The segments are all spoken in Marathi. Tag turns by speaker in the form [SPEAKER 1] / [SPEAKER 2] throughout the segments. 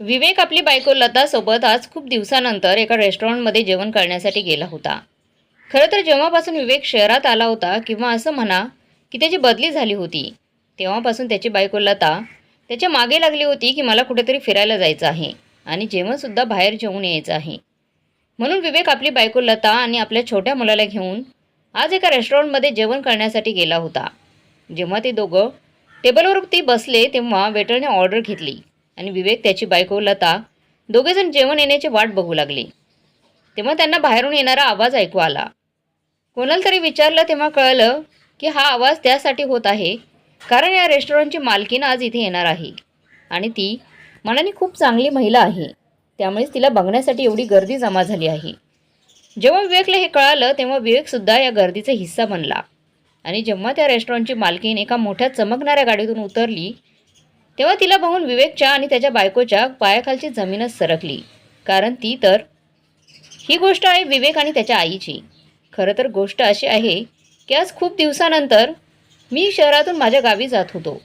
[SPEAKER 1] विवेक आपली बायको लतासोबत आज खूप दिवसानंतर एका रेस्टॉरंटमध्ये जेवण करण्यासाठी गेला होता. खरं तर जेव्हापासून विवेक शहरात आला होता किंवा असं म्हणा की त्याची बदली झाली होती तेव्हापासून त्याची बायको लता त्याच्यामागे लागली होती की मला कुठेतरी फिरायला जायचं आहे आणि जेवणसुद्धा बाहेर जेवून यायचं आहे. म्हणून विवेक आपली बायको लता आणि आपल्या छोट्या मुलाला घेऊन आज एका रेस्टॉरंटमध्ये जेवण करण्यासाठी गेला होता. जेव्हा ते दोघं टेबलवर ती बसले तेव्हा वेटरने ऑर्डर घेतली. आणि विवेक त्याची बायको लता दोघेजण जेवण येण्याची वाट बघू लागले. तेव्हा त्यांना बाहेरून येणारा आवाज ऐकू आला. कोणाला तरी विचारलं तेव्हा कळलं की हा आवाज त्यासाठी होत आहे कारण या रेस्टॉरंटची मालकीण आज इथे येणार आहे आणि ती मनाने खूप चांगली महिला आहे. त्यामुळेच तिला बघण्यासाठी एवढी गर्दी जमा झाली आहे. जेव्हा विवेकला हे कळालं तेव्हा विवेकसुद्धा या गर्दीचा हिस्सा बनला आणि जेव्हा त्या रेस्टॉरंटची मालकीण एका मोठ्या चमकणाऱ्या गाडीतून उतरली तेव्हा तिला पाहून विवेकच्या आणि त्याच्या बायकोच्या पायाखालची जमीनच सरकली. कारण ती तर ही गोष्ट आहे विवेक आणि त्याच्या आईची. खरं तर गोष्ट अशी आहे की आज खूप दिवसानंतर मी शहरातून माझ्या गावी जात होतो.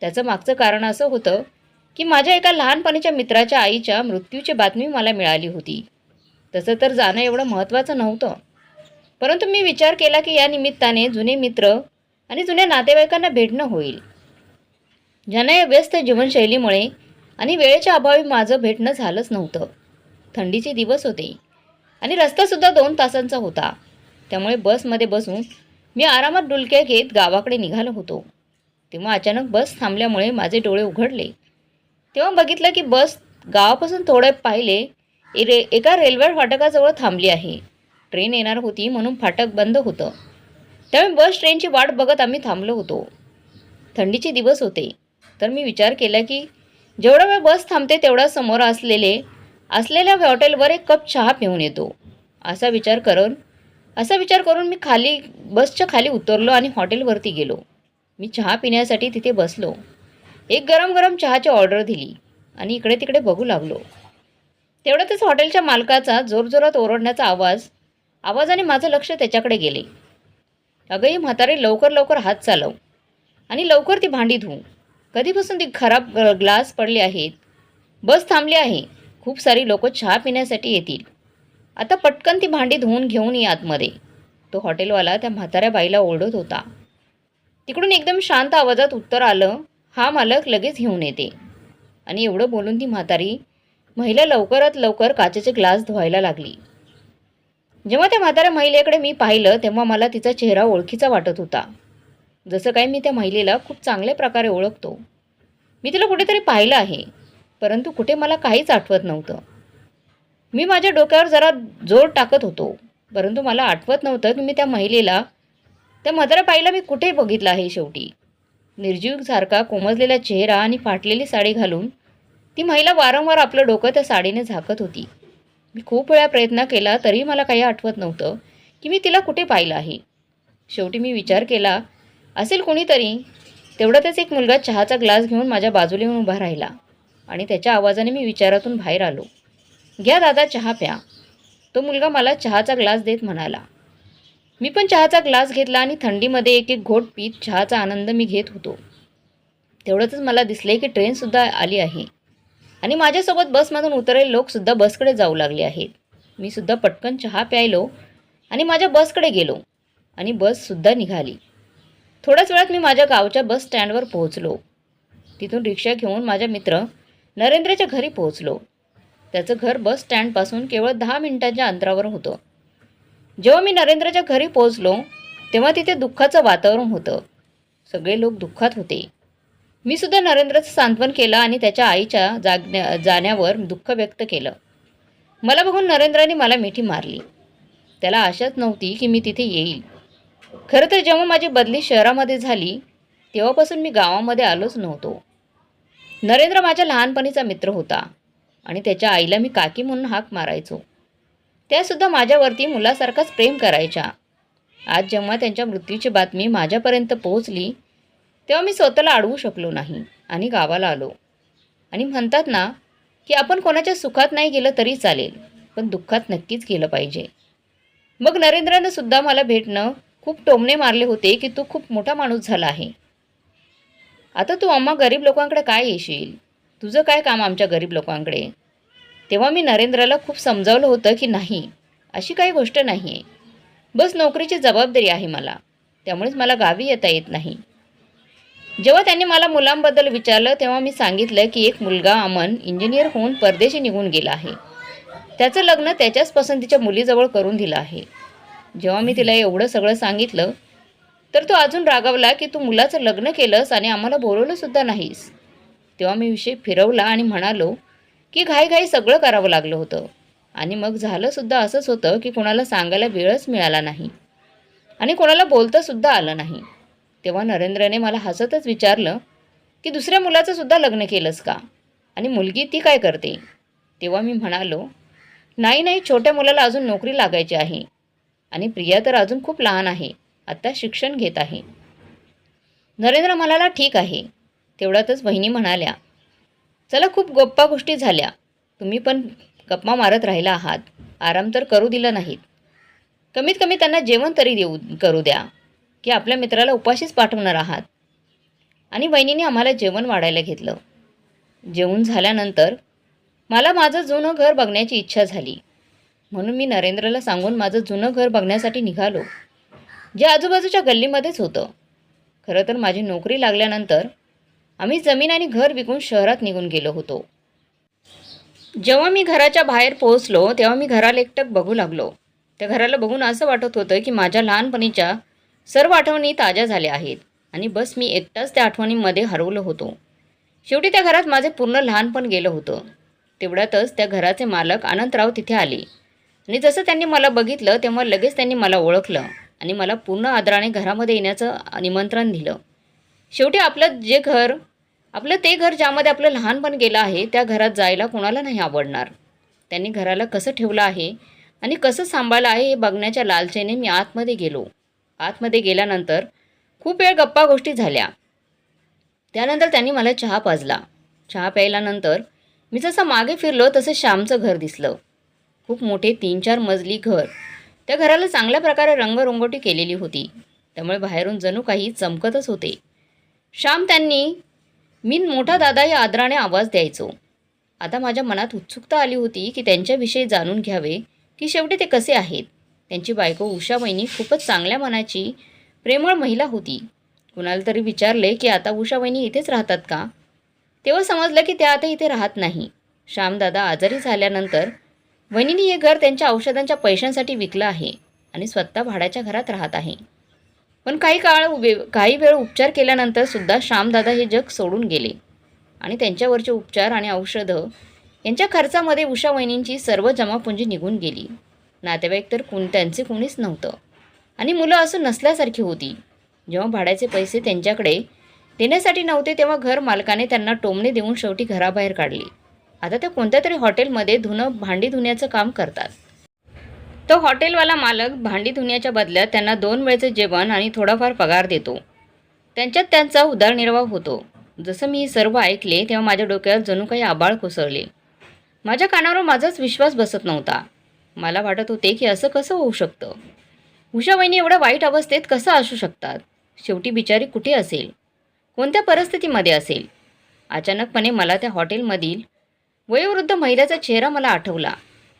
[SPEAKER 1] त्याचं मागचं कारण असं होतं की माझ्या एका लहानपणीच्या मित्राच्या आईच्या मृत्यूची बातमी मला मिळाली होती. तसं तर जाणं एवढं महत्त्वाचं नव्हतं. परंतु मी विचार केला की या निमित्ताने जुने मित्र आणि जुन्या नातेवाईकांना भेटणं होईल. ज्यांना या व्यस्त जीवनशैलीमुळे आणि वेळेच्या अभावी माझं भेटणं झालंच नव्हतं. थंडीचे दिवस होते. आणि रस्तासुद्धा दोन तासांचा होता. त्यामुळे बसमध्ये बसून मी आरामात डुलक्या घेत गावाकडे निघालो होतो. तेव्हा अचानक बस थांबल्यामुळे माझे डोळे उघडले. तेव्हा बघितलं की बस गावापासून थोडे पाहिले ए- रे एका रेल्वे फाटकाजवळ थांबली आहे. ट्रेन येणार होती म्हणून फाटक बंद होतं. त्यामुळे बस ट्रेनची वाट बघत आम्ही थांबलो होतो. थंडीचे दिवस होते. तर मी विचार केला की जेवढा वेळ बस थांबते तेवढा समोर असलेले असलेल्या हॉटेलवर एक कप चहा पिऊन येतो. असा विचार करून असा विचार करून मी खाली बसच्या खाली उतरलो आणि हॉटेलवरती गेलो. मी चहा पिण्यासाठी तिथे बसलो. एक गरम गरम चहाची ऑर्डर दिली आणि इकडे तिकडे बघू लागलो. तेवढ्यातच हॉटेलच्या मालकाचा जोरजोरात ओरडण्याचा आवाज आवाजाने माझं लक्ष त्याच्याकडे गेले. अगं ही म्हातारी लवकर लवकर हात चालव आणि लवकर ती भांडी धुऊ कधीपासून ती खराब ग्लास पडले आहेत? बस थांबली आहे. खूप सारी लोक चहा पिण्यासाठी येतील. आता पटकन ती भांडी धुवून घेऊन ये आतमध्ये. तो हॉटेलवाला त्या म्हाताऱ्या बाईला ओरडत होता. तिकडून एकदम शांत आवाजात उत्तर आलं हा मालक लगेच घेऊन येते. आणि एवढं बोलून ती म्हातारी महिला लवकरात लवकर काचेचे ग्लास धुवायला लागली. जेव्हा त्या म्हाताऱ्या महिलेकडे मी पाहिलं तेव्हा मला तिचा चेहरा ओळखीचा वाटत होता. जसं काय मी त्या महिलेला खूप चांगल्या प्रकारे ओळखतो. मी तिला कुठेतरी पाहिलं आहे परंतु कुठे मला काहीच आठवत नव्हतं. मी माझ्या डोक्यावर जरा जोर टाकत होतो परंतु मला आठवत नव्हतं की मी त्या महिलेला त्या म्हाताऱ्या बाईला मी कुठे बघितलं आहे शेवटी. निर्जीवसारखा कोमजलेला चेहरा आणि फाटलेली साडी घालून ती महिला वारंवार आपलं डोकं त्या साडीने झाकत होती. मी खूप वेळा प्रयत्न केला तरी मला काही आठवत नव्हतं की मी तिला कुठे पाहिलं आहे. शेवटी मी विचार केला असेल कोणीतरी तेवढ्यातच एक मुलगा चहाचा ग्लास घेऊन माझ्या बाजूला येऊन उभा राहिला आणि त्याच्या आवाजाने मी विचारातून बाहेर आलो. घ्या दादा चहा प्या. तो मुलगा मला चहाचा ग्लास देत म्हणाला. मी पण चहाचा ग्लास घेतला आणि थंडीमध्ये एक एक घोट पीत चहाचा आनंद मी घेत होतो. तेवढंच मला दिसले की ट्रेनसुद्धा आली आहे आणि माझ्यासोबत बसमधून उतरलेले लोकसुद्धा बसकडे जाऊ लागले आहेत. मी सुद्धा पटकन चहा प्यायलो आणि माझ्या बसकडे गेलो आणि बससुद्धा निघाली. थोड्याच वेळात मी माझ्या गावच्या बस स्टँडवर पोहोचलो. तिथून रिक्षा घेऊन माझ्या मित्र नरेंद्रच्या घरी पोहोचलो. त्याचं घर बस स्टँडपासून केवळ दहा मिनिटांच्या अंतरावर होतं. जेव्हा मी नरेंद्रच्या घरी पोहोचलो तेव्हा तिथे दुःखाचं वातावरण होतं. सगळे लोक दुःखात होते. मी सुद्धा नरेंद्रचं सांत्वन केलं आणि त्याच्या आईच्या जागण्या जाण्यावर दुःख व्यक्त केलं. मला बघून नरेंद्राने मला मिठी मारली. त्याला आशाच नव्हती की मी तिथे येईल. खरं तर जेव्हा माझी बदली शहरामध्ये झाली तेव्हापासून मी गावामध्ये आलोच नव्हतो. नरेंद्र माझ्या लहानपणीचा मित्र होता आणि त्याच्या आईला मी काकी म्हणून हाक मारायचो. त्यासुद्धा माझ्यावरती मुलासारखाच प्रेम करायच्या. आज जेव्हा त्यांच्या मृत्यूची बातमी माझ्यापर्यंत पोहोचली तेव्हा मी स्वतःला अडवू शकलो नाही आणि गावाला आलो. आणि म्हणतात ना की आपण कोणाच्या सुखात नाही गेलं तरी चालेल पण दुःखात नक्कीच गेलं पाहिजे. मग नरेंद्रानं सुद्धा मला भेटणं खूप टोमणे मारले होते की तू खूप मोठा माणूस झाला आहे. आता तू अम्मा गरीब लोकांकडे काय येशील? तुझं काय काम आमच्या गरीब लोकांकडे? तेव्हा मी नरेंद्राला खूप समजावलं होतं की नाही अशी काही गोष्ट नाही आहे बस नोकरीची जबाबदारी आहे मला त्यामुळेच मला गावी येता येत नाही. जेव्हा त्यांनी मला मुलांबद्दल विचारलं तेव्हा मी सांगितलं की एक मुलगा अमन इंजिनियर होऊन परदेशी निघून गेला आहे. त्याचं लग्न त्याच्याच पसंतीच्या मुलीजवळ करून दिलं आहे. जेव्हा मी तिला एवढं सगळं सांगितलं तर तो अजून रागावला की तू मुलाचं लग्न केलंस आणि आम्हाला बोलवलंसुद्धा नाहीस. तेव्हा मी विषय फिरवला आणि म्हणालो की घाईघाई सगळं करावं लागलं होतं. आणि मग झालंसुद्धा असंच होतं की कोणाला सांगायला वेळच मिळाला नाही आणि कोणाला बोलतासुद्धा आलं नाही. तेव्हा नरेंद्रने मला हसतच विचारलं की दुसऱ्या मुलाचं सुद्धा लग्न केलंस का? आणि मुलगी ती काय करते? तेव्हा मी म्हणालो नाही नाही छोट्या मुलाला अजून नोकरी लागायची आहे. आणि प्रिया तर अजून खूप लहान आहे. आत्ता शिक्षण घेत आहे. नरेंद्र म्हणाला ठीक आहे. तेवढ्यातच बहिणी म्हणाल्या चला खूप गप्पा गोष्टी झाल्या. तुम्ही पण गप्पा मारत राहिला आहात. आराम तर करू दिला नाहीत. कमीत कमी त्यांना जेवण तरी देऊ करू द्या की आपल्या मित्राला उपाशीच पाठवणार आहात. आणि बहिणीने आम्हाला जेवण वाढायला घेतलं. जेवण झाल्यानंतर मला माझं जुनं घर बघण्याची इच्छा झाली. म्हणून मी नरेंद्रला सांगून माझं जुनं घर बघण्यासाठी निघालो जे आजूबाजूच्या गल्लीमध्येच होतं. खरं तर माझी नोकरी लागल्यानंतर आम्ही जमीन आणि घर विकून शहरात निघून गेलो होतो. जेव्हा मी घराच्या बाहेर पोहोचलो तेव्हा मी घराला एकटक बघू लागलो. त्या घराला बघून असं वाटत होतं की माझ्या लहानपणीच्या सर्व आठवणी ताज्या झाल्या आहेत आणि बस मी एकटाच त्या आठवणींमध्ये हरवलो होतो. शेवटी त्या घरात माझे पूर्ण लहानपण गेलं होतं. तेवढ्यातच त्या घराचे मालक अनंतराव तिथे आले. आणि जसं त्यांनी मला बघितलं तेव्हा लगेच त्यांनी मला ओळखलं आणि मला पूर्ण आदराने घरामध्ये येण्याचं निमंत्रण दिलं. शेवटी आपलं जे घर आपलं ते घर ज्यामध्ये आपलं लहानपण गेलं आहे त्या घरात जायला कोणाला नाही आवडणार. त्यांनी घराला कसं ठेवलं आहे आणि कसं सांभाळलं आहे हे बघण्याच्या लालचेने मी आतमध्ये गेलो. आतमध्ये गेल्यानंतर खूप वेळ गप्पा गोष्टी झाल्या. त्यानंतर त्यांनी मला चहा पाजला. चहा प्यायल्यानंतर मी जसं मागे फिरलो तसं श्यामचं घर दिसलं. खूप मोठे तीन चार मजली घर. त्या घराला चांगल्या प्रकारे रंगरंगोटी केलेली होती. त्यामुळे बाहेरून जणू काही चमकतच होते. श्याम त्यांनी मी मोठा दादा या आदराने आवाज द्यायचो. आता माझ्या मनात उत्सुकता आली होती की त्यांच्याविषयी जाणून घ्यावे की शेवटी ते कसे आहेत. त्यांची बायको उषा वहिनी खूपच चांगल्या मनाची प्रेमळ महिला होती. कुणाला तरी विचारले की आता उषा वहिनी इथेच राहतात का? तेव्हा समजलं की त्या आता इथे राहत नाही. श्यामदादा आजारी झाल्यानंतर वहिनीने हे घर त्यांच्या औषधांच्या पैशांसाठी विकलं आहे आणि स्वतः भाड्याच्या घरात राहत आहे. पण काही काळ वे काही वेळ उपचार केल्यानंतर सुद्धा श्यामदादा हे जग सोडून गेले आणि त्यांच्यावरचे उपचार आणि औषधं यांच्या खर्चामध्ये उषा वहिनींची सर्व जमापुंजी निघून गेली. नातेवाईक तर कोण त्यांचे कोणीच नव्हतं. आणि मुलं असून नसल्यासारखी होती. जेव्हा भाड्याचे पैसे त्यांच्याकडे देण्यासाठी नव्हते तेव्हा घर मालकाने त्यांना टोमणे देऊन शेवटी घराबाहेर काढले. आता ते कोणत्या तरी हॉटेलमध्ये धुणं भांडी धुण्याचं काम करतात. तो हॉटेलवाला मालक भांडी धुण्याच्या बदल्यात त्यांना दोन वेळचे जेवण आणि थोडाफार पगार देतो. त्यांच्यात त्यांचा उदरनिर्वाह होतो. जसं मी सर्व ऐकले तेव्हा माझ्या डोक्यावर जणू काही आबाळ कोसळले. माझ्या कानावर माझाच विश्वास बसत नव्हता. मला वाटत होते की असं कसं होऊ शकतं? उषाबाईंनी एवढ्या वाईट अवस्थेत कसं असू शकतात? शेवटी बिचारी कुठे असेल? कोणत्या परिस्थितीमध्ये असेल? अचानकपणे मला त्या हॉटेलमधील वयोवृद्ध महिलेचा चेहरा मला आठवला.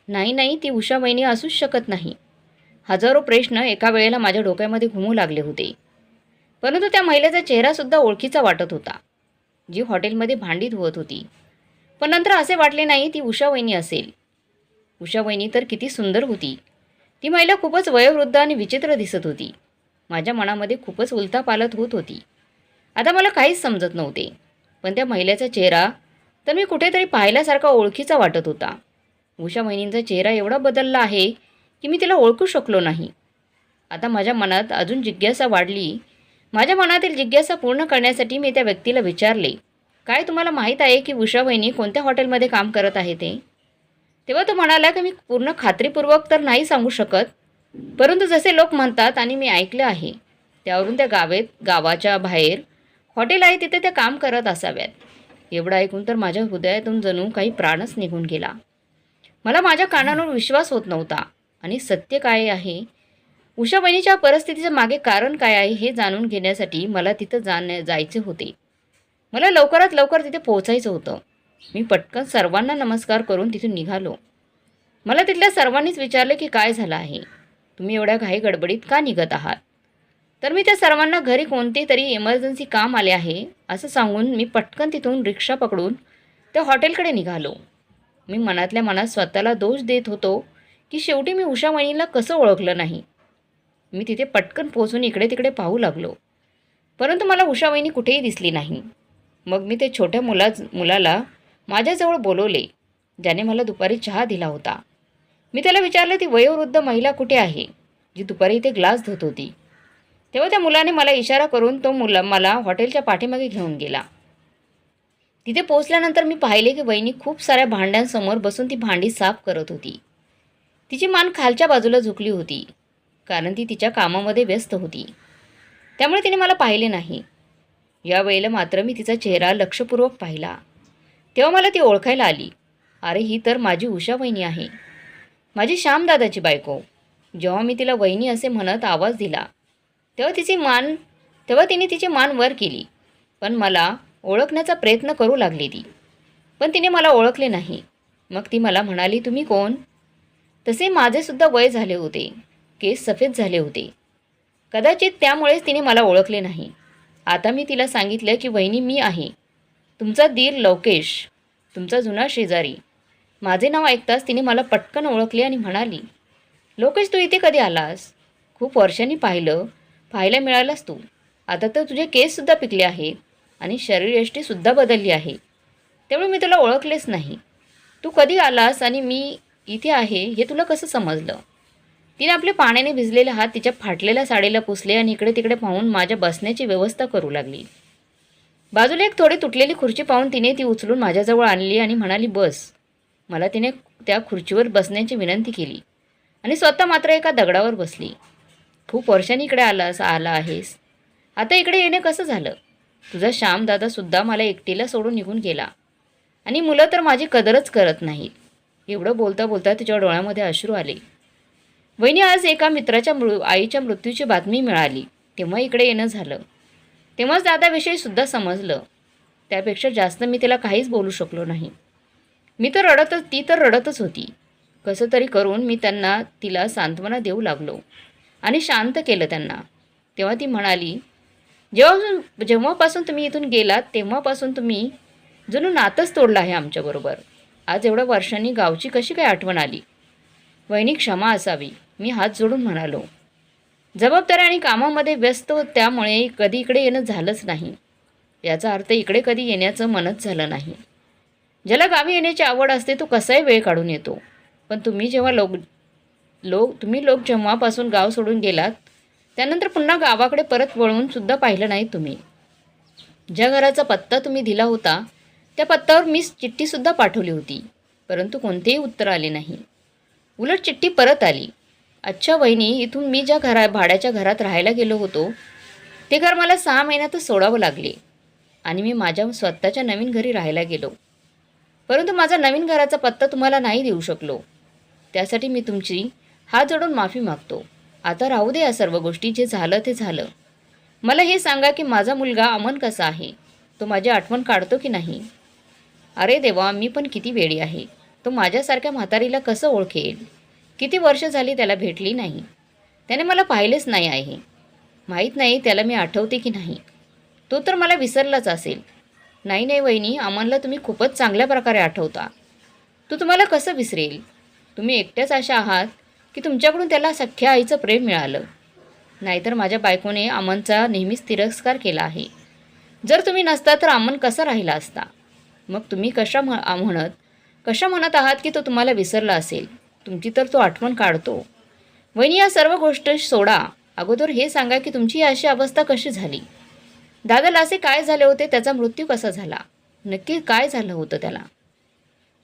[SPEAKER 1] नाही नाही ती उषा वहिनी असूच शकत नाही. हजारो प्रश्न एका वेळेला माझ्या डोक्यामध्ये घुमू लागले होते. परंतु त्या महिलेचा चेहरासुद्धा ओळखीचा वाटत होता जी हॉटेलमध्ये भांडी धुवत होती. पण नंतर असे वाटले नाही ती उषा वहिनी असेल. उषा वहिनी तर किती सुंदर होती. ती महिला खूपच वयोवृद्ध आणि विचित्र दिसत होती. माझ्या मनामध्ये खूपच उलथापालत होत होती. आता मला काहीच समजत नव्हते. पण त्या महिलेचा चेहरा तर मी कुठेतरी पाहिल्यासारखा ओळखीचा वाटत होता. उषा वहिनींचा चेहरा एवढा बदलला आहे की मी तिला ओळखू शकलो नाही. आता माझ्या मनात अजून जिज्ञासा वाढली. माझ्या मनातील जिज्ञासा पूर्ण करण्यासाठी मी त्या व्यक्तीला विचारले काय तुम्हाला माहीत आहे की उषा वहिनी कोणत्या हॉटेलमध्ये काम करत आहे ते? तेव्हा तो म्हणाला की मी पूर्ण खात्रीपूर्वक तर नाही सांगू शकत परंतु जसे लोक म्हणतात आणि मी ऐकलं आहे त्यावरून त्या गावेत गावाच्या बाहेर हॉटेल आहे तिथे त्या काम करत असाव्यात. एवढं ऐकून तर माझ्या हृदयातून जणू काही प्राणच निघून गेला. मला माझ्या कानांवर विश्वास होत नव्हता. आणि सत्य काय आहे? उषा बहिणीच्या मागे कारण काय आहे हे जाणून घेण्यासाठी मला तिथं जाण्या जायचे होते. मला लवकरात लवकर तिथे पोहोचायचं होतं. मी पटकन सर्वांना नमस्कार करून तिथून निघालो. मला तिथल्या सर्वांनीच विचारले की काय झालं आहे? तुम्ही एवढ्या घाई गडबडीत का निघत आहात? तर मी त्या सर्वांना घरी कोणते तरी इमर्जन्सी काम आले आहे असं सांगून मी पटकन तिथून रिक्षा पकडून त्या हॉटेलकडे निघालो. मी मनातल्या मनात स्वतःला दोष देत होतो की शेवटी मी उषा वहिनीला कसं ओळखलं नाही. मी तिथे पटकन पोचून इकडे तिकडे पाहू लागलो. परंतु मला उषा वहिनी कुठेही दिसली नाही. मग मी ते छोट्या मुला मुलाला माझ्याजवळ बोलवले ज्याने मला दुपारी चहा दिला होता. मी त्याला विचारलं ती वयोवृद्ध महिला कुठे आहे? जी दुपारी इथे ग्लास धुत होती. तेव्हा त्या मुलाने मला इशारा करून तो मुला मला हॉटेलच्या पाठीमागे घेऊन गेला. तिथे पोचल्यानंतर मी पाहिले की वहिनी खूप साऱ्या भांड्यांसमोर बसून ती भांडी साफ करत होती. तिची मान खालच्या बाजूला झुकली होती कारण ती तिच्या कामामध्ये व्यस्त होती. त्यामुळे तिने मला पाहिले नाही. यावेळेला मात्र मी तिचा चेहरा लक्षपूर्वक पाहिला. तेव्हा मला ती ओळखायला आली. अरे ही तर माझी उषा वहिनी आहे. माझी श्यामदादाची बायको. जेव्हा मी तिला वहिनी असे म्हणत आवाज दिला तेव्हा तिची मान तेव्हा तिने तिची मान वर केली. पण मला ओळखण्याचा प्रयत्न करू लागली ती. पण तिने मला ओळखले नाही. मग ती मला म्हणाली तुम्ही कोण? तसे माझेसुद्धा वय झाले होते. केस सफेद झाले होते. कदाचित त्यामुळेच तिने मला ओळखले नाही. आता मी तिला सांगितलं की वहिनी मी आहे. तुमचा दीर लवकेश तुमचा जुना शेजारी. माझे नाव ऐकताच तिने मला पटकन ओळखले आणि म्हणाली लोकेश तू इथे कधी आलास? खूप वर्षांनी पाहिलं. पाहायला मिळालास तू. आता तर तुझे केससुद्धा पिकले आहेत आणि शरीरयष्टीसुद्धा बदलली आहे. त्यामुळे मी तुला ओळखलेच नाही. तू कधी आलास आणि मी इथे आहे हे तुला कसं समजलं? तिने आपले पाण्याने भिजलेले हात तिच्या फाटलेल्या साडीला पुसले आणि इकडे तिकडे पाहून माझ्या बसण्याची व्यवस्था करू लागली. बाजूला एक थोडी तुटलेली खुर्ची पाहून तिने ती उचलून माझ्याजवळ आणली आणि म्हणाली बस. मला तिने त्या खुर्चीवर बसण्याची विनंती केली आणि स्वतः मात्र एका दगडावर बसली. खूप वर्षांनी इकडे आलास आला आहेस. आता इकडे येणे कसं झालं? तुझा श्यामदादासुद्धा मला एकटीला सोडून निघून गेला. आणि मुलं तर माझी कदरच करत नाहीत. एवढं बोलता बोलता तिच्या डोळ्यामध्ये अश्रू आले. वहिनी आज एका मित्राच्या मृ आईच्या मृत्यूची बातमी मिळाली. तेव्हा इकडे येणं झालं. तेव्हाच दादाविषयी सुद्धा समजलं. त्यापेक्षा जास्त मी तिला काहीच बोलू शकलो नाही. मी तर रडतच ती तर रडतच होती. कसं तरी करून मी त्यांना तिला सांत्वना देऊ लागलो. आणि शांत केलं त्यांना. तेव्हा ती म्हणाली जेव्हा जेव्हापासून तुम्ही इथून गेलात तेव्हापासून तुम्ही जणू नातंच तोडलं आहे आमच्याबरोबर आज एवढ्या वर्षांनी गावची कशी काय आठवण आली? वहिनी क्षमा असावी. मी हात जोडून म्हणालो. जबाबदारी आणि कामामध्ये व्यस्त त्यामुळे कधी इकडे येणं झालंच नाही. याचा अर्थ इकडे कधी येण्याचं मनच झालं नाही. ज्याला गावी येण्याची आवड असते तो कसाही वेळ काढून येतो. पण तुम्ही जेव्हा लोक लोक तुम्ही लोक जेव्हापासून गाव सोडून गेलात त्यानंतर पुन्हा गावाकडे परत वळून सुद्धा पाहिलं नाही तुम्ही. ज्या घराचा पत्ता तुम्ही दिला होता त्या पत्त्यावर मी चिठ्ठीसुद्धा पाठवली होती परंतु कोणतेही उत्तर आले नाही. उलट चिठ्ठी परत आली. अच्छा वहिनी इथून मी ज्या घरा भाड्याच्या घरात राहायला गेलो होतो ते घर मला सहा महिन्यातच सोडावं लागले आणि मी माझ्या स्वतःच्या नवीन घरी राहायला गेलो. परंतु माझा नवीन घराचा पत्ता तुम्हाला नाही देऊ शकलो. त्यासाठी मी तुमची हात जोडून माफी मागतो. आता राहू दे या सर्व गोष्टी जे झालं ते झालं. मला हे सांगा की माझा मुलगा अमन कसा आहे? तो माझी आठवण काढतो की नाही? अरे देवा मी पण किती वेळी आहे. तो माझ्यासारख्या म्हातारीला कसं ओळखेल? किती वर्ष झाली त्याला भेटली नाही? त्याने मला पाहिलेच नाही आहे. माहीत नाही त्याला मी आठवते की नाही. तो तर मला विसरलाच असेल. नाही नाही वहिनी अमनला तुम्ही खूपच चांगल्या प्रकारे आठवता. तो तुम्हाला कसं विसरेल? तुम्ही एकट्याच अशा आहात की तुमच्याकडून त्याला सख्ख्या आईचं प्रेम मिळालं. नाहीतर माझ्या बायकोने अमनचा नेहमीच तिरस्कार केला आहे. जर तुम्ही नसता तर अमन कसा राहिला असता? मग तुम्ही कशा म्ह म्हणत कशा म्हणत आहात की तो तुम्हाला विसरला असेल? तुमची तर तो आठवण काढतो. वहिनी या सर्व गोष्ट सोडा. अगोदर हे सांगा की तुमची अशी अवस्था कशी झाली? दादाला असे काय झाले होते? त्याचा मृत्यू कसा झाला? नक्की काय झालं होतं त्याला?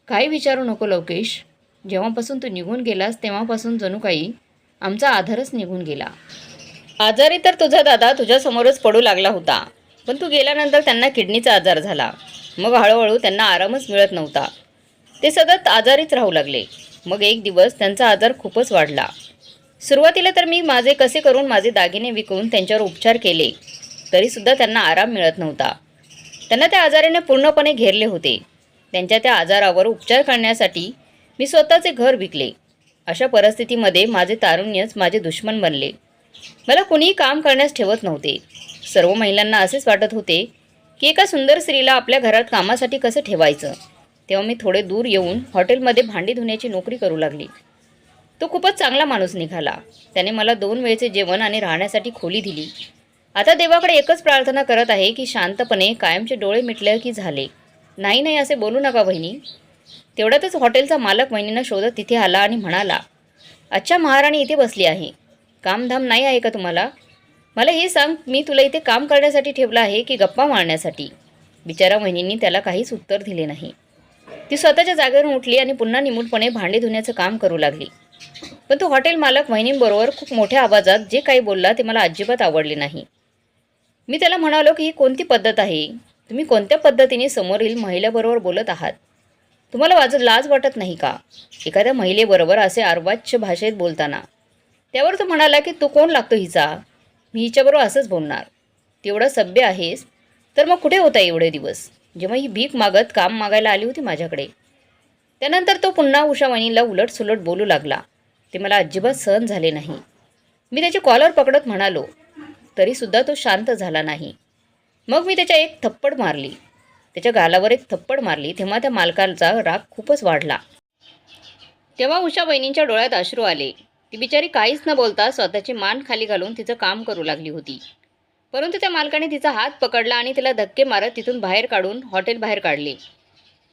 [SPEAKER 1] काही विचारू नको लोकेश. जेव्हापासून तू निघून गेलास तेव्हापासून जणू काही आमचा आधारच निघून गेला. आजारी तर तुझा दादा तुझ्यासमोरच पडू लागला होता. पण तू गेल्यानंतर त्यांना किडनीचा आजार झाला. मग हळूहळू त्यांना आरामच मिळत नव्हता. ते सतत आजारीच राहू लागले. मग एक दिवस त्यांचा आजार खूपच वाढला. सुरुवातीला तर मी माझे कसे करून माझे दागिने विकून त्यांच्यावर उपचार केले तरीसुद्धा त्यांना आराम मिळत नव्हता. त्यांना त्या आजाराने पूर्णपणे घेरले होते. त्यांच्या त्या आजारावर उपचार करण्यासाठी मी स्वतःचे घर विकले. अशा परिस्थितीमध्ये माझे तारुण्यच माझे दुश्मन बनले. मला कुणीही काम करण्यास ठेवत नव्हते. सर्व महिलांना असेच वाटत होते की एका सुंदर स्त्रीला आपल्या घरात कामासाठी कसं ठेवायचं? तेव्हा मी थोडे दूर येऊन हॉटेलमध्ये भांडी धुण्याची नोकरी करू लागली. तो खूपच चांगला माणूस निघाला. त्याने मला दोन वेळचे जेवण आणि राहण्यासाठी खोली दिली. आता देवाकडे एकच प्रार्थना करत आहे की शांतपणे कायमचे डोळे मिटले की झाले. नाही नाही असे बोलू नका बहिणी तेवढ्यातच हॉटेलचा मालक वहिनींना शोधत तिथे आला आणि म्हणाला अच्छा महाराणी इथे बसली आहे. कामधाम नाही आहे का तुम्हाला? मला हे सांग मी तुला इथे काम करण्यासाठी ठेवलं आहे की गप्पा मारण्यासाठी बिचारा वहिनींनी त्याला काहीच उत्तर दिले नाही. ती स्वतःच्या जागेवरून उठली आणि पुन्हा निमूटपणे भांडे धुण्याचं काम करू लागली. पण तो हॉटेल मालक वहिनींबरोबर खूप मोठ्या आवाजात जे काही बोलला ते मला अजिबात आवडले नाही. मी त्याला म्हणालो की ही कोणती पद्धत आहे? तुम्ही कोणत्या पद्धतीने समोरील महिलेबरोबर बोलत आहात? तुम्हाला वाज लाज वाटत नाही का? एखाद्या महिलेबरोबर असे अर्वाच्य भाषेत बोलताना. त्यावर तो म्हणाला की तू कोण लागतो हिचा? मी हिच्याबरोबर असंच बोलणार. तेवढं सभ्य आहेस. तर मग कुठे होता एवढे दिवस? जेव्हा ही भीक मागत काम मागायला आली होती माझ्याकडे. त्यानंतर तो पुन्हा उषावाणीला उलटसुलट उलट सुलट बोलू लागला. ते मला अजिबात सहन झाले नाही. मी त्याची कॉलर पकडत म्हणालो. तरीसुद्धा तो शांत झाला नाही. मग मी त्याच्या एक थप्पड मारली. त्याच्या गालावर एक थप्पड मारली तेव्हा त्या मालकाचा राग खूपच वाढला. तेव्हा उषा बहिणींच्या डोळ्यात अश्रू आले. ती बिचारी काहीच न बोलता स्वतःची मान खाली घालून तिचं काम करू लागली होती. परंतु त्या मालकाने तिचा हात पकडला आणि तिला धक्के मारत तिथून बाहेर काढून हॉटेल बाहेर काढले.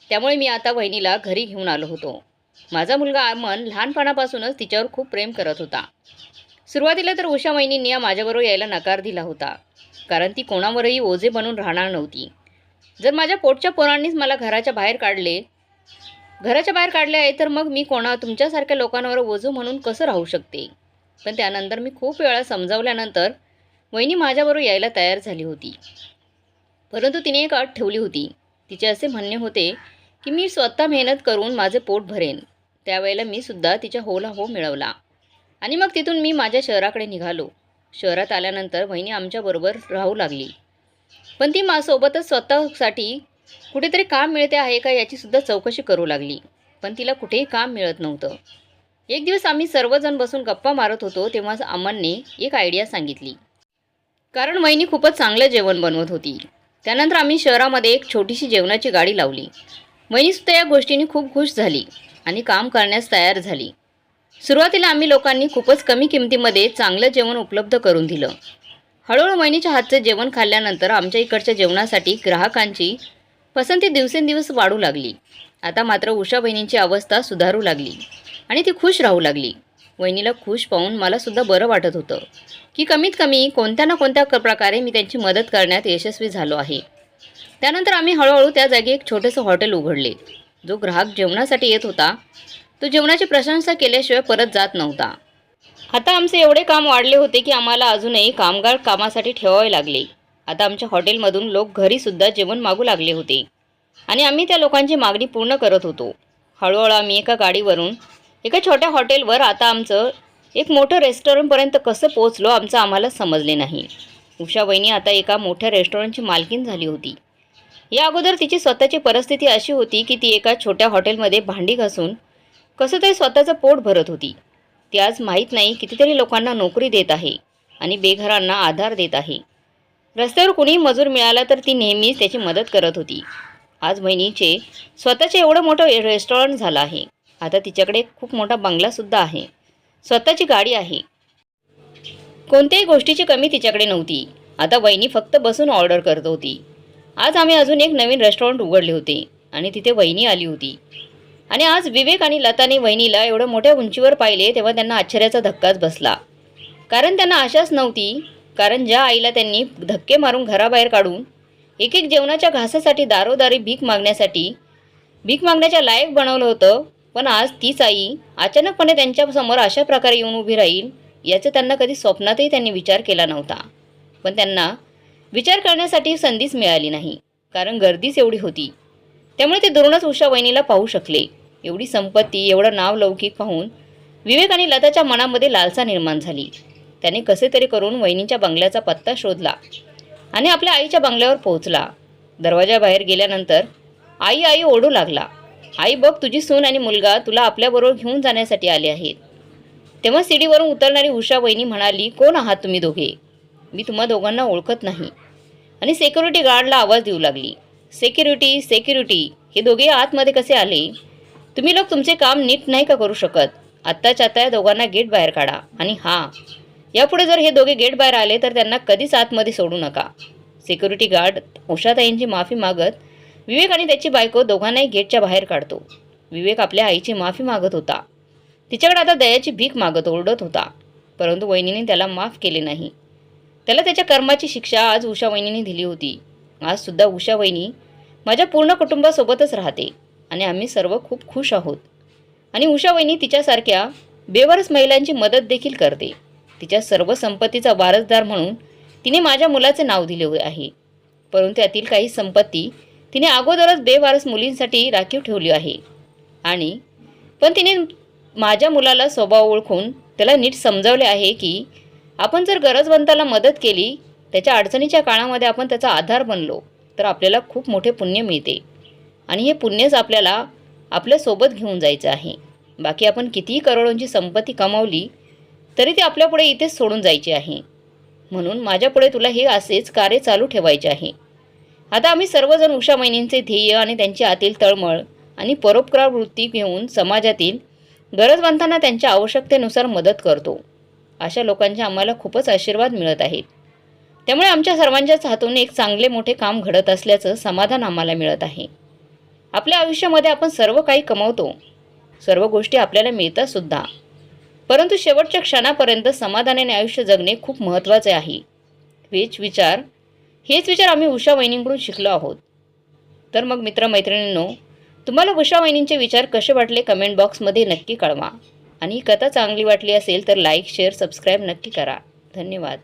[SPEAKER 1] त्यामुळे मी आता वहिनीला घरी घेऊन आलो होतो. माझा मुलगा अमन लहानपणापासूनच तिच्यावर खूप प्रेम करत होता. सुरुवातीला तर उषा वहिनींनी माझ्याबरोबर यायला नकार दिला होता. कारण ती कोणावरही ओझे बनून राहणार नव्हती. जर माझ्या पोटच्या पोरांनीच मला घराच्या बाहेर काढले घराच्या बाहेर काढले आहे तर मग मी कोणा तुमच्यासारख्या लोकांवर वजू म्हणून कसं राहू शकते? पण त्यानंतर मी खूप वेळा समजावल्यानंतर वहिनी माझ्याबरोबर यायला तयार झाली होती. परंतु तिने एक अट ठेवली होती. तिचे असे म्हणणे होते की मी स्वतः मेहनत करून माझे पोट भरेन. त्यावेळेला मी सुद्धा तिच्या होला हो मिळवला. आणि मग तिथून मी माझ्या शहराकडे निघालो. शहरात आल्यानंतर वहिनी आमच्याबरोबर राहू लागली. पण ती सोबतच स्वतःसाठी कुठेतरी काम मिळते आहे का याचीसुद्धा चौकशी करू लागली. पण तिला कुठेही काम मिळत नव्हतं. एक दिवस आम्ही सर्वजण बसून गप्पा मारत होतो तेव्हा अमनने एक आयडिया सांगितली. कारण वहिनी खूपच चांगलं जेवण बनवत होती. त्यानंतर आम्ही शहरामध्ये एक छोटीशी जेवणाची गाडी लावली. वहिनीसुद्धा या गोष्टीने खूप खुश झाली आणि काम करण्यास तयार झाली. सुरुवातीला आम्ही लोकांनी खूपच कमी किमतीमध्ये चांगलं जेवण उपलब्ध करून दिलं. हळूहळू वहिनीच्या हातचं जेवण खाल्ल्यानंतर आमच्या इकडच्या जेवणासाठी ग्राहकांची पसंती दिवसेंदिवस वाढू लागली. आता मात्र उषा बहिणींची अवस्था सुधारू लागली आणि ती खुश राहू लागली. वहिनीला खुश पाहून मलासुद्धा बरं वाटत होतं की कमीत कमी कोणत्या ना कोणत्या क- प्रकारे मी त्यांची मदत करण्यात यशस्वी झालो आहे. त्यानंतर आम्ही हळूहळू त्या जागी एक छोटंसं हॉटेल उघडले. जो ग्राहक जेवणासाठी येत होता तो जेवणाची प्रशंसा केल्याशिवाय परत जात नव्हता. आता आमचे एवढे काम वाढले होते की आम्हाला अजूनही कामगार कामासाठी ठेवावे लागले. आता आमच्या हॉटेलमधून लोक घरीसुद्धा जेवण मागू लागले होते. आणि आम्ही त्या लोकांची मागणी पूर्ण करत होतो. हळूहळू आम्ही एका गाडीवरून एका छोट्या हॉटेलवर आता आमचं एक मोठं रेस्टॉरंटपर्यंत कसं पोहोचलो आमचं आम्हाला समजले नाही. उषा वहिनी आता एका मोठ्या रेस्टॉरंटची मालकीन झाली होती. या अगोदर तिची स्वतःची परिस्थिती अशी होती की ती एका छोट्या हॉटेलमध्ये भांडी घासून कसं तरी स्वतःचं पोट भरत होती. ती आज माहीत नाही कितीतरी लोकांना नोकरी देत आहे आणि बेघरांना आधार देत आहे. रस्त्यावर कुणी मजूर मिळाला तर ती नेहमीच त्याची मदत करत होती. आज बहिणीचे स्वतःचे एवढं मोठं रेस्टॉरंट झालं आहे. आता तिच्याकडे खूप मोठा बंगलासुद्धा आहे. स्वतःची गाडी आहे. कोणत्याही गोष्टीची कमी तिच्याकडे नव्हती. आता वहिनी फक्त बसून ऑर्डर करत होती. आज आम्ही अजून एक नवीन रेस्टॉरंट उघडले होते आणि तिथे वहिनी आली होती. आणि आज विवेक आणि लताने वहिनीला एवढं मोठ्या उंचीवर पाहिले तेव्हा त्यांना आश्चर्याचा धक्काच बसला. कारण त्यांना आशाच नव्हती कारण ज्या आईला त्यांनी धक्के मारून घराबाहेर काढून एक एक जेवणाच्या घासासाठी दारोदारी भीक मागण्यासाठी भीक मागण्याच्या लायक बनवलं होतं पण आज तीच आई अचानकपणे त्यांच्यासमोर अशा प्रकारे येऊन उभी राहील याचं त्यांना कधी स्वप्नातही त्यांनी विचार केला नव्हता. पण त्यांना विचार करण्यासाठी संधीच मिळाली नाही कारण गर्दीच एवढी होती. त्यामुळे ते दुरूनच उषा वहिनीला पाहू शकले. एवढी संपत्ती एवढं नाव लौकिक पाहून विवेक आणि लताच्या मनामध्ये लालसा निर्माण झाली. त्याने कसे तरी करून वहिनीच्या बंगल्याचा पत्ता शोधला आणि आपल्या आईच्या बंगल्यावर पोहोचला. दरवाजाबाहेर गेल्यानंतर आई आई ओढू लागला. आई बघ तुझी सून आणि मुलगा तुला आपल्याबरोबर घेऊन जाण्यासाठी आले आहेत. तेव्हा सीडीवरून उतरणारी उषा वहिनी म्हणाली कोण आहात तुम्ही दोघे? मी तुम्हा दोघांना ओळखत नाही. आणि सेक्युरिटी गार्डला आवाज देऊ लागली. सेक्युरिटी सेक्युरिटी हे दोघे आतमध्ये कसे आले? तुम्ही लोक तुमचे काम नीट नाही का करू शकत? आत्ताच्या आता या दोघांना गेट बाहेर काढा. आणि हां यापुढे जर हे दोघे गेट बाहेर आले तर त्यांना कधीच आतमध्ये सोडू नका. सिक्युरिटी गार्ड उषाताईंची माफी मागत विवेक आणि त्याची बायको दोघांनाही गेटच्या बाहेर काढतो. विवेक आपल्या आईची माफी मागत होता. तिच्याकडे आता दयाची भीक मागत ओरडत होता. परंतु वहिनीने त्याला माफ केले नाही. त्याला त्याच्या कर्माची शिक्षा आज उषा वहिनीने दिली होती. आजसुद्धा उषा वहिनी माझ्या पूर्ण कुटुंबासोबतच राहते आणि आम्ही सर्व खूप खुश आहोत. आणि उषा वहिनी तिच्यासारख्या बेवारस महिलांची मदत देखील करते. तिच्या सर्व संपत्तीचा वारसदार म्हणून तिने माझ्या मुलाचे नाव दिले आहे. परंतु त्यातील काही संपत्ती तिने अगोदरच बेवारस मुलींसाठी राखीव ठेवली आहे. आणि पण तिने माझ्या मुलाला स्वभाव ओळखून त्याला नीट समजावले आहे की आपण जर गरजवंताला मदत केली त्याच्या अडचणीच्या काळामध्ये आपण त्याचा आधार बनलो तर आपल्याला खूप मोठे पुण्य मिळते. आणि हे पुण्यच आपल्याला आपल्यासोबत घेऊन जायचं आहे. बाकी आपण कितीही करोडोंची संपत्ती कमावली तरी ती आपल्यापुढे इथेच सोडून जायची आहे. म्हणून माझ्यापुढे तुला हे असेच कार्य चालू ठेवायचे आहे. आता आम्ही सर्वजण उषा महिनींचे ध्येय आणि त्यांची आतील तळमळ आणि परोपकार वृत्ती घेऊन समाजातील गरजवंतांना त्यांच्या आवश्यकतेनुसार मदत करतो. अशा लोकांचे आम्हाला खूपच आशीर्वाद मिळत आहेत. त्यामुळे आमच्या सर्वांच्याच हातून एक चांगले मोठे काम घडत असल्याचं समाधान आम्हाला मिळत आहे. आपल्या आयुष्यामध्ये आपण सर्व काही कमवतो. सर्व गोष्टी आपल्याला मिळतात सुद्धा. परंतु शेवटच्या क्षणापर्यंत समाधानाने आयुष्य जगणे खूप महत्त्वाचे आहे. हेच विचार हेच विचार आम्ही उषा वहिनींकडून शिकलो आहोत. तर मग मित्रमैत्रिणींनो तुम्हाला उषा वहिनींचे विचार कसे वाटले कमेंट बॉक्समध्ये नक्की कळवा. आणि ही कथा चांगली वाटली असेल तर लाईक शेअर सबस्क्राईब नक्की करा. धन्यवाद.